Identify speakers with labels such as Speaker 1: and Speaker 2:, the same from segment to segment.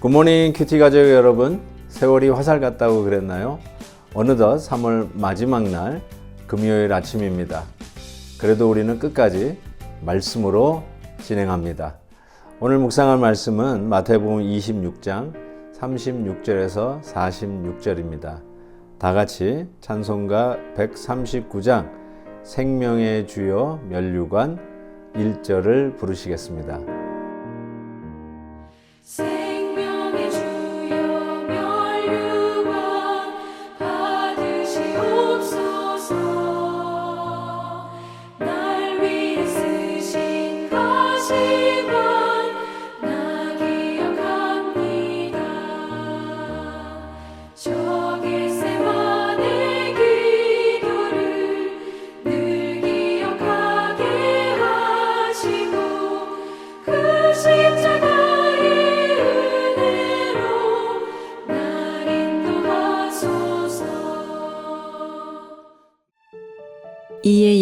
Speaker 1: 굿모닝 큐티 가족 여러분 세월이 화살 같다고 그랬나요? 어느덧 3월 마지막 날 금요일 아침입니다. 그래도 우리는 끝까지 말씀으로 진행합니다. 오늘 묵상할 말씀은 마태복음 26장 36절에서 46절입니다. 다 같이 찬송가 139장 생명의 주요 면류관 1절을 부르시겠습니다.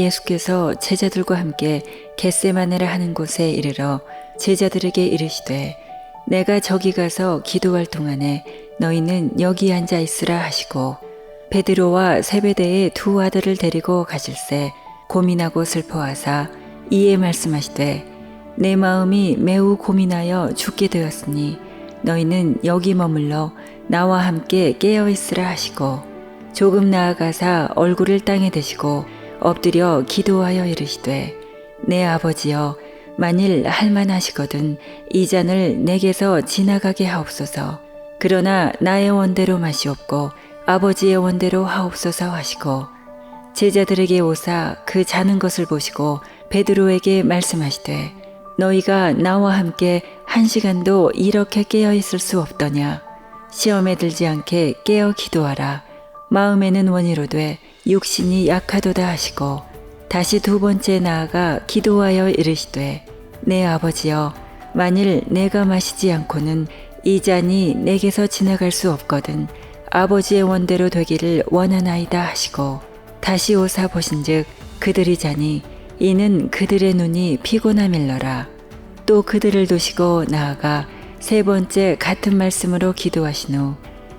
Speaker 2: 예수께서 제자들과 함께 겟세마네라 하는 곳에 이르러 제자들에게 이르시되 내가 저기 가서 기도할 동안에 너희는 여기 앉아 있으라 하시고 베드로와 세베대의 두 아들을 데리고 가실새 고민하고 슬퍼하사 이에 말씀하시되 내 마음이 매우 고민하여 죽게 되었으니 너희는 여기 머물러 나와 함께 깨어 있으라 하시고 조금 나아가사 얼굴을 땅에 대시고 엎드려 기도하여 이르시되 내 아버지여 만일 할만하시거든 이 잔을 내게서 지나가게 하옵소서. 그러나 나의 원대로 마시옵고 아버지의 원대로 하옵소서 하시고 제자들에게 오사 그 자는 것을 보시고 베드로에게 말씀하시되 너희가 나와 함께 한 시간도 이렇게 깨어 있을 수 없더냐? 시험에 들지 않게 깨어 기도하라. 마음에는 원이로되 육신이 약하도다 하시고 다시 두 번째 나아가 기도하여 이르시되 내 아버지여 만일 내가 마시지 않고는 이 잔이 내게서 지나갈 수 없거든 아버지의 원대로 되기를 원하나이다 하시고 다시 오사 보신즉 그들이 자니 이는 그들의 눈이 피곤함일러라. 또 그들을 두시고 나아가 세 번째 같은 말씀으로 기도하신 후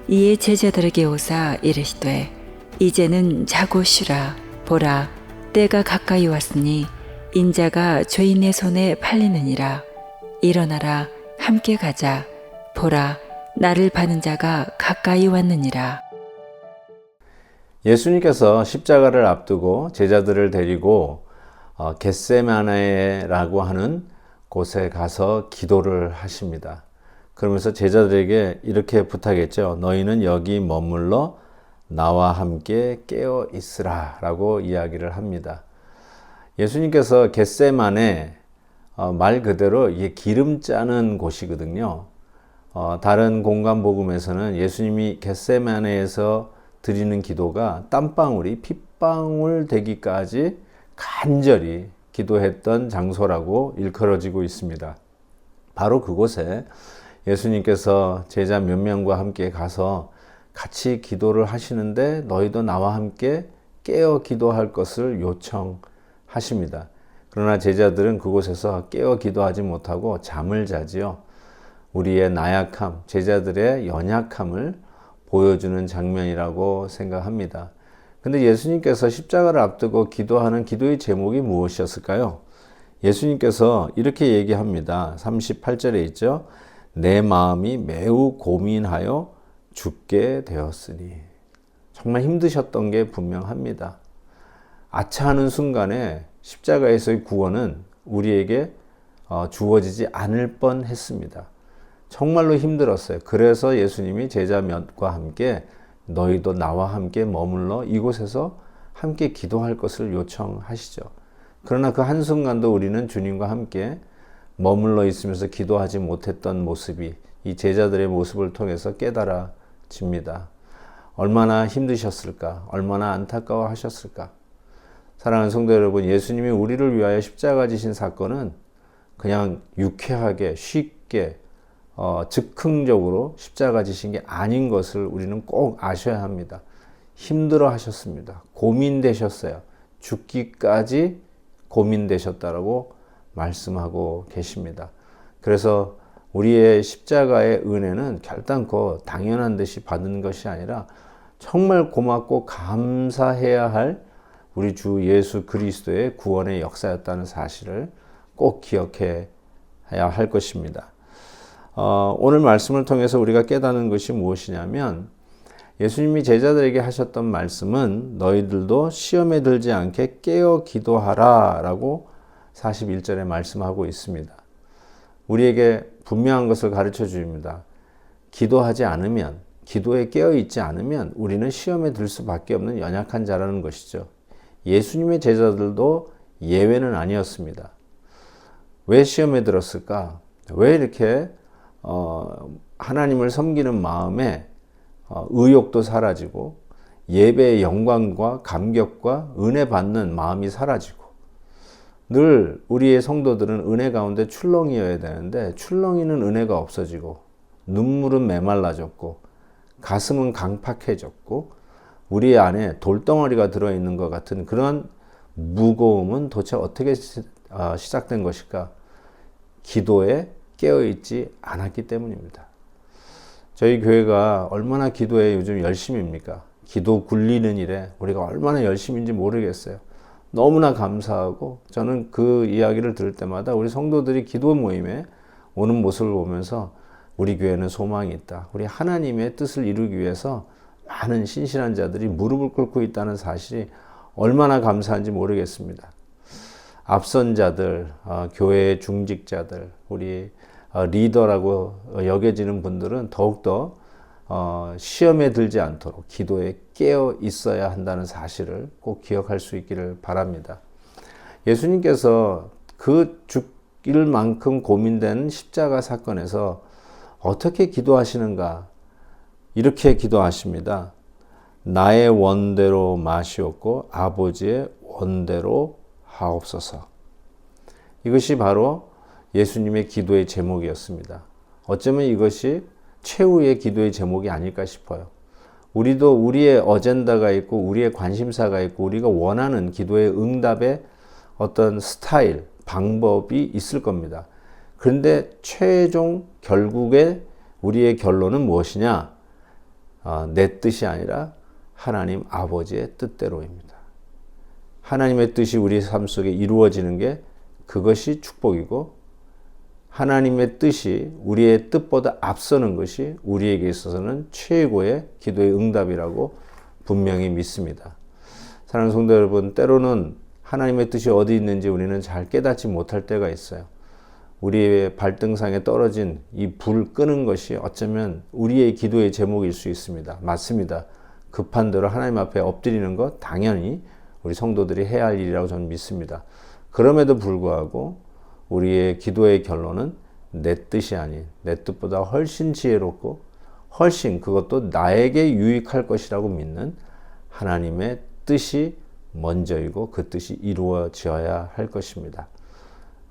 Speaker 2: 이에 제자들에게 오사 이르시되 이제는 자고 쉬라 보라 때가 가까이 왔으니 인자가 죄인의 손에 팔리느니라 일어나라 함께 가자 보라 나를 파는 자가 가까이 왔느니라
Speaker 1: 예수님께서 십자가를 앞두고 제자들을 데리고 어, 겟세마네라고 하는 곳에 가서 기도를 하십니다. 그러면서 제자들에게 이렇게 부탁했죠. 너희는 여기 머물러 나와 함께 깨어 있으라라고 이야기를 합니다. 예수님께서 겟세마네 어, 말 그대로 이게 기름 짜는 곳이거든요. 어, 다른 공간 복음에서는 예수님이 겟세마네에서 드리는 기도가 땀방울이 핏방울 되기까지 간절히 기도했던 장소라고 일컬어지고 있습니다. 바로 그곳에 예수님께서 제자 몇 명과 함께 가서 같이 기도를 하시는데 너희도 나와 함께 깨어 기도할 것을 요청하십니다. 그러나 제자들은 그곳에서 깨어 기도하지 못하고 잠을 자지요. 우리의 나약함, 제자들의 연약함을 보여주는 장면이라고 생각합니다. 근데 예수님께서 십자가를 앞두고 기도하는 기도의 제목이 무엇이었을까요? 예수님께서 이렇게 얘기합니다. 38절에 있죠. 내 마음이 매우 고민하여 죽게 되었으니. 정말 힘드셨던 게 분명합니다. 아차하는 순간에 십자가에서의 구원은 우리에게 어, 주어지지 않을 뻔 했습니다. 정말로 힘들었어요. 그래서 예수님이 제자 몇과 함께 너희도 나와 함께 머물러 이곳에서 함께 기도할 것을 요청하시죠. 그러나 그 한순간도 우리는 주님과 함께 머물러 있으면서 기도하지 못했던 모습이 이 제자들의 모습을 통해서 깨달아 집니다. 얼마나 힘드셨을까? 얼마나 안타까워 하셨을까? 사랑하는 성도 여러분, 예수님이 우리를 위하여 십자가 지신 사건은 그냥 유쾌하게 쉽게 어, 즉흥적으로 십자가 지신 게 아닌 것을 우리는 꼭 아셔야 합니다. 힘들어 하셨습니다. 고민되셨어요. 죽기까지 고민되셨다라고 말씀하고 계십니다. 그래서 우리의 십자가의 은혜는 결단코 당연한 듯이 받는 것이 아니라 정말 고맙고 감사해야 할 우리 주 예수 그리스도의 구원의 역사였다는 사실을 꼭 기억해야 할 것입니다. 어, 오늘 말씀을 통해서 우리가 깨닫는 것이 무엇이냐면 예수님이 제자들에게 하셨던 말씀은 너희들도 시험에 들지 않게 깨어 기도하라 라고 41절에 말씀하고 있습니다. 우리에게 분명한 것을 가르쳐 줍니다. 기도하지 않으면, 기도에 깨어 있지 않으면 우리는 시험에 들 수밖에 없는 연약한 자라는 것이죠. 예수님의 제자들도 예외는 아니었습니다. 왜 시험에 들었을까? 왜 이렇게 어, 하나님을 섬기는 마음에 어, 의욕도 사라지고 예배의 영광과 감격과 은혜 받는 마음이 사라지고 늘 우리의 성도들은 은혜 가운데 출렁이어야 되는데 출렁이는 은혜가 없어지고 눈물은 메말라졌고 가슴은 강팍해졌고 우리 안에 돌덩어리가 들어있는 것 같은 그런 무거움은 도대체 어떻게 어, 시작된 것일까? 기도에 깨어있지 않았기 때문입니다. 저희 교회가 얼마나 기도에 요즘 열심입니까? 기도 굴리는 일에 우리가 얼마나 열심인지 모르겠어요. 너무나 감사하고 저는 그 이야기를 들을 때마다 우리 성도들이 기도 모임에 오는 모습을 보면서 우리 교회는 소망이 있다. 우리 하나님의 뜻을 이루기 위해서 많은 신실한 자들이 무릎을 꿇고 있다는 사실이 얼마나 감사한지 모르겠습니다. 앞선 자들, 어, 교회의 중직자들, 우리 어, 리더라고 여겨지는 분들은 더욱더 어, 시험에 들지 않도록 기도에 깨어 있어야 한다는 사실을 꼭 기억할 수 있기를 바랍니다. 예수님께서 그 죽일 만큼 고민된 십자가 사건에서 어떻게 기도하시는가? 이렇게 기도하십니다. 나의 원대로 마시옵고 아버지의 원대로 하옵소서. 이것이 바로 예수님의 기도의 제목이었습니다. 어쩌면 이것이 최후의 기도의 제목이 아닐까 싶어요. 우리도 우리의 어젠다가 있고 우리의 관심사가 있고 우리가 원하는 기도의 응답의 어떤 스타일, 방법이 있을 겁니다. 그런데 최종 결국에 우리의 결론은 무엇이냐? 어, 내 뜻이 아니라 하나님 아버지의 뜻대로입니다. 하나님의 뜻이 우리 삶 속에 이루어지는 게 그것이 축복이고 하나님의 뜻이 우리의 뜻보다 앞서는 것이 우리에게 있어서는 최고의 기도의 응답이라고 분명히 믿습니다. 사랑하는 성도 여러분, 때로는 하나님의 뜻이 어디 있는지 우리는 잘 깨닫지 못할 때가 있어요. 우리의 발등상에 떨어진 이 불 끄는 것이 어쩌면 우리의 기도의 제목일 수 있습니다. 맞습니다. 급한 대로 하나님 앞에 엎드리는 것 당연히 우리 성도들이 해야 할 일이라고 저는 믿습니다. 그럼에도 불구하고 우리의 기도의 결론은 내 뜻이 아닌 내 뜻보다 훨씬 지혜롭고 훨씬 그것도 나에게 유익할 것이라고 믿는 하나님의 뜻이 먼저이고 그 뜻이 이루어져야 할 것입니다.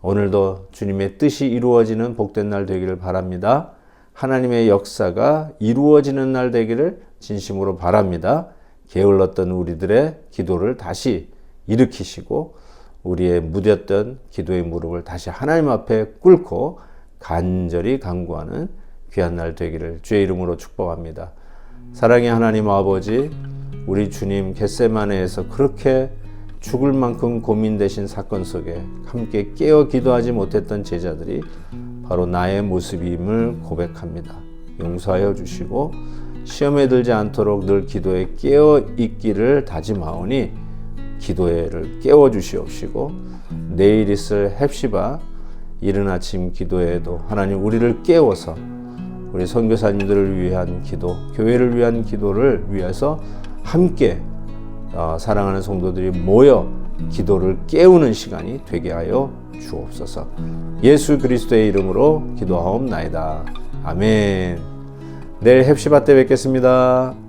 Speaker 1: 오늘도 주님의 뜻이 이루어지는 복된 날 되기를 바랍니다. 하나님의 역사가 이루어지는 날 되기를 진심으로 바랍니다. 게을렀던 우리들의 기도를 다시 일으키시고 우리의 무뎠던 기도의 무릎을 다시 하나님 앞에 꿇고 간절히 간구하는 귀한 날 되기를 주의 이름으로 축복합니다. 사랑의 하나님 아버지, 우리 주님 겟세마네에서 그렇게 죽을 만큼 고민되신 사건 속에 함께 깨어 기도하지 못했던 제자들이 바로 나의 모습임을 고백합니다. 용서하여 주시고 시험에 들지 않도록 늘 기도에 깨어 있기를 다짐하오니 기도회를 깨워 주시옵시고 내일 있을 헵시바 이른 아침 기도에도 하나님 우리를 깨워서 우리 선교사님들을 위한 기도, 교회를 위한 기도를 위해서 함께 어, 사랑하는 성도들이 모여 기도를 깨우는 시간이 되게 하여 주옵소서. 예수 그리스도의 이름으로 기도하옵나이다. 아멘. 내일 헵시바 때 뵙겠습니다.